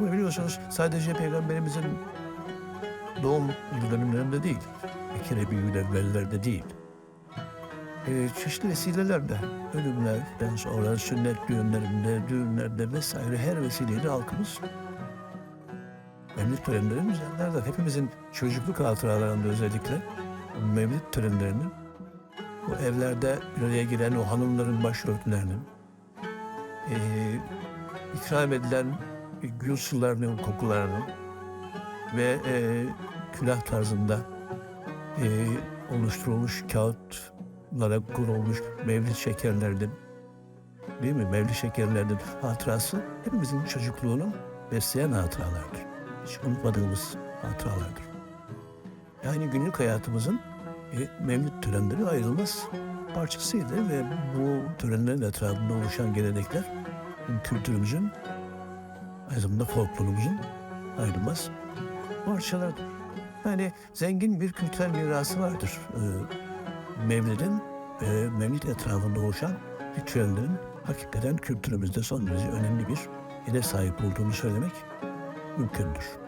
Biliyorsunuz sadece Peygamberimizin doğum yıl dönümlerinde değil, Bekir Ebi evvellerde değil. Ee, çeşitli vesilelerle, ölümlerden sonra sünnet düğünlerinde, düğünlerde vesaire her vesileyle halkımız mevlid törenlerini düzenlerler. Hepimizin çocukluk hatıralarında özellikle mevlid törenlerinin bu evlerde bir araya giren o hanımların başörtülerinin eee ikram edilen gül sularının kokularının ve eee külah tarzında eee, oluşturulmuş kağıtlara kurulmuş mevlid şekerlerinin değil mi? Mevlid şekerlerinin hatırası hepimizin çocukluğunu besleyen hatıralardır. Hiç unutmadığımız hatıralardır. Yani günlük hayatımızın e, mevlüt törenleri ayrılmaz parçasıydı ve bu törenlerin etrafında oluşan gelenekler kültürümüzün aynı folklorumuzun ayrılmaz parçalardır. Yani zengin bir kültürel mirası vardır. Ee, Mevlid'in ve Mevlid etrafında oluşan ritüellerin hakikaten kültürümüzde son derece önemli bir yere sahip olduğunu söylemek mümkündür.